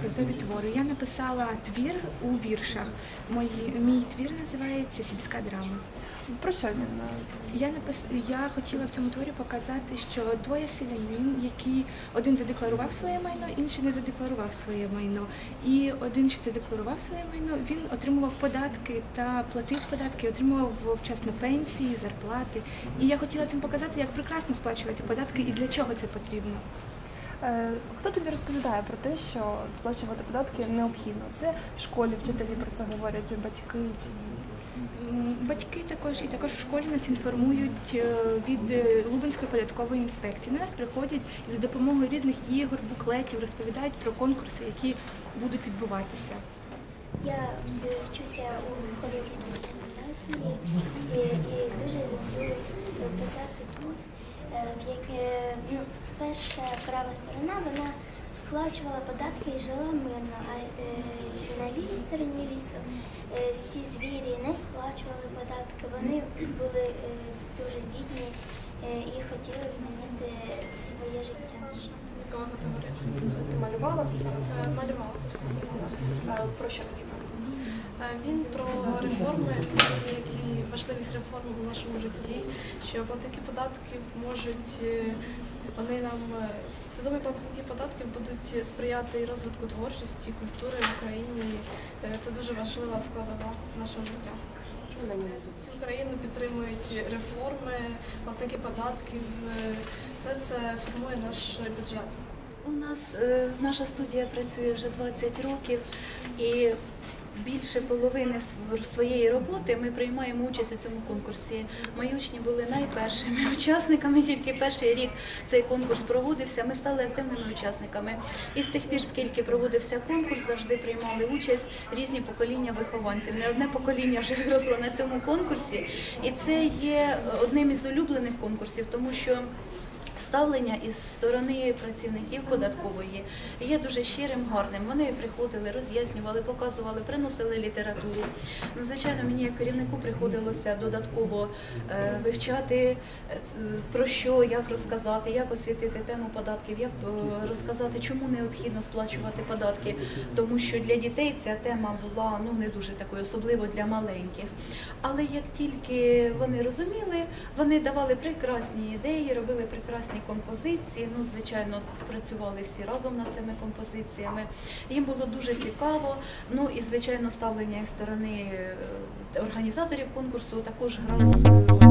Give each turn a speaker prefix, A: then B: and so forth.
A: образові твори. Я написала твір у віршах. Мої, мій твір називається Сільська драма.
B: Про що він?
A: Я напис... я хотіла в цьому творі показати, що двоє селянин, які один задекларував своє майно, інший не задекларував своє майно. І один, що задекларував своє майно, він отримував податки та платив податки, отримував вчасно пенсії, зарплати. І я хотіла цим показати, як прекрасно сплачувати податки і для чого це потрібно.
B: Е, Хто тобі розповідає про те, що сплачувати податки необхідно? Це в школі вчителі про це говорять, батьки чи
A: Батьки також і також в школі нас інформують е, від е, Лубенської податкової інспекції. На нас приходять і за допомогою різних ігор, буклетів розповідають про конкурси, які будуть відбуватися.
C: Я вчуся у Ходильській гімназії і, і дуже люблю писати в яке ну, перша права сторона вона сплачувала податки і жила мирно, а е, на лівій стороні лісу е, всі звірі не сплачували податки, вони були е, дуже бідні е, і хотіли змінити своє життя.
D: Вікова категорія.
B: ти малювала?
D: Малювала.
B: Про що?
D: Е, Він про реформи, які важливість реформ у нашому житті, що платники податків можуть, вони нам е, свідомі платники податків будуть сприяти і розвитку творчості, культури в Україні. Е, Це дуже важлива складова нашого життя. Цю країну підтримують реформи, платники податків. е, Все це формує наш бюджет.
E: У нас наша студія працює вже 20 років і більше половини своєї роботи ми приймаємо участь у цьому конкурсі. Мої учні були найпершими учасниками, тільки перший рік цей конкурс проводився. Ми стали активними учасниками. І з тих пір, скільки проводився конкурс, завжди приймали участь різні покоління вихованців. Не одне покоління вже виросло на цьому конкурсі, і це є одним із улюблених конкурсів, тому що ставлення із сторони працівників податкової є дуже щирим, гарним. Вони приходили, роз'яснювали, показували, приносили літературу. Ну, звичайно, мені як керівнику приходилося додатково е, вивчати е, про що, як розказати, як освітити тему податків, як е, розказати, чому необхідно сплачувати податки, тому що для дітей ця тема була ну не дуже такою, особливо для маленьких. Але як тільки вони розуміли, вони давали прекрасні ідеї, робили прекрасні композиції. Ну, звичайно, працювали всі разом над цими композиціями. Їм було дуже цікаво. Ну і звичайно, ставлення із сторони е, організаторів конкурсу також грало свою роль.